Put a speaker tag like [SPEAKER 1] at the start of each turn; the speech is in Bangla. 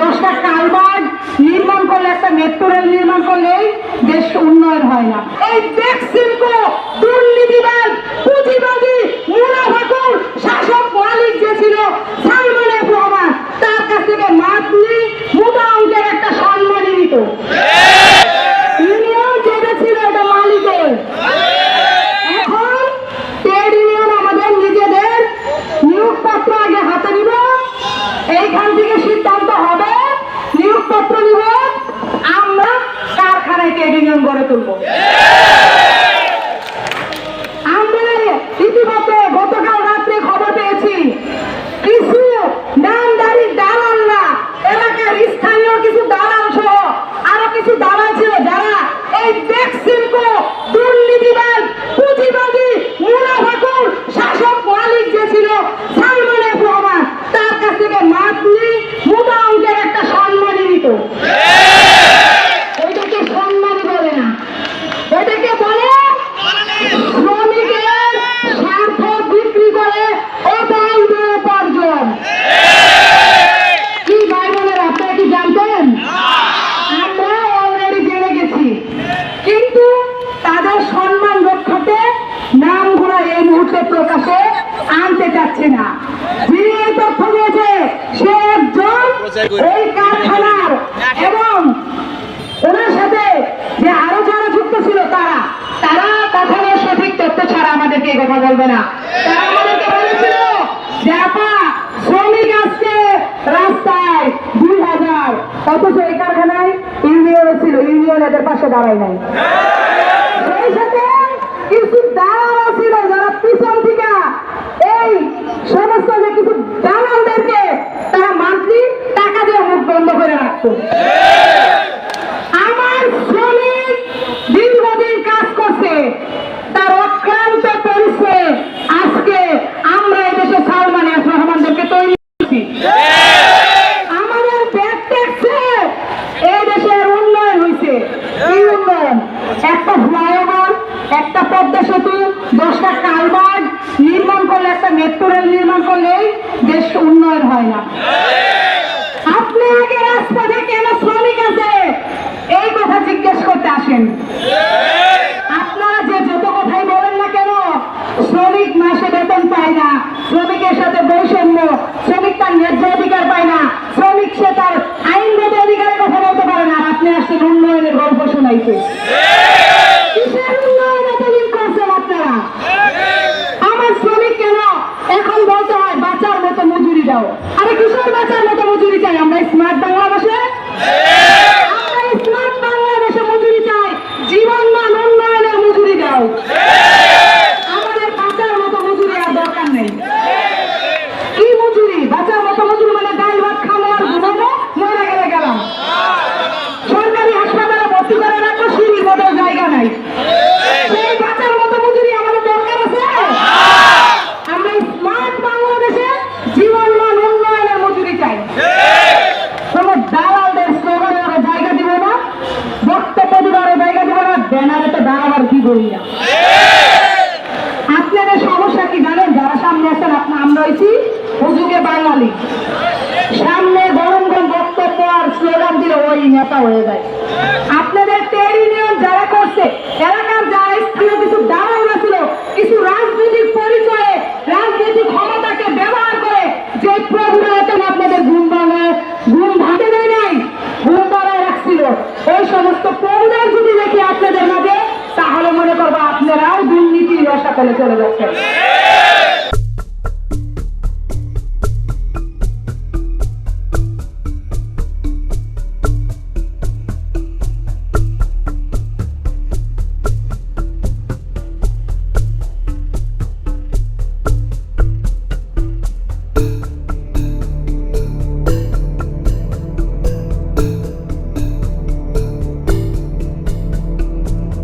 [SPEAKER 1] দশটা কালবাজ নির্মাণ করলে, একটা মেট্রো রেল নির্মাণ করলেই দেশ উন্নয়ন হয় না। এই দেখ শিল্প তুলব প্রকাশে আনতে চাচ্ছে না। যিনি এই তথ্য দিয়েছে সে একজন এই কারখানার এবং ওনার সাথে যে আরও যারা যুক্ত ছিল তারা তারা সঠিক তথ্য ছাড়া আমাদেরকে এই কথা বলবে না। তারা আমাদেরকে বলেছিল যে আপা শ্রমিক আসছে রাস্তায় দুই হাজার অথচ এই কারখানায় ইউনিয়ন ছিল ইউনিয়ন এদের পাশে দাঁড়ায় নাই। উন্নয়ন একটা ফ্লাইওভার, একটা পদ্মা সেতু দশটা কালভার্ট, নির্মাণ করলে একটা মেট্রো নির্মাণ করলেই দেশ উন্নয়ন হয় না। আপনি আগে রাজপথে কেন শ্রমিক আছে এই কথা জিজ্ঞেস করতে আসেন আপনারা যে যত কথাই বলেন না কেন শ্রমিক মাসে বেতন পায় না শ্রমিকের সাথে বৈষম্য শ্রমিক তার ন্যায্য অধিকার পায় না শ্রমিক সে তার আইনগত অধিকারের কথা বলতে পারে না আর আপনি আসছেন আপনারা? আমার শ্রমিক কেন? এখন বলতে হয়, বাঁচার মতো মজুরি দাও। আরে কিশোর বাঁচার মতো মজুরি চাই? আমরা স্মার্ট বাংলাদেশে আমরা স্মার্ট বাংলাদেশে মজুরি চাই জীবন মান উন্নয়নের মজুরি দাও আমাদের বাঁচার মতো মজুরি আর দরকার নেই কি মজুরি বাঁচার মতো মজুরি মানে ডাল ভাত খাব আর ঘুমাবো মরে গেলে গেলাম সরকারি হাসপাতালে ভর্তি করে রাখব সিঁড়ির মতো জায়গা নাই সেই বাঁচার মতো মজুরি আমাদের দরকার আছে আমরা স্মার্ট বাংলাদেশে জীবন মান উন্নয়নের মজুরি চাই কোন দালালদের স্লোগানে আমরা জায়গা দিব না বক্তব্য দিবারে জায়গা দিব না ব্যানারে তো দাঁড়াবার কি করি না আপনাদের সমস্যা কি জানেন? যারা সামনে আছেন আপনার আমরা হয়েছি হুজুগে বাঙালি। সামনে গরম গরম বক্তব্য আর স্লোগান দিলে ওই নেতা হয়ে যায়। চলে যাচ্ছেন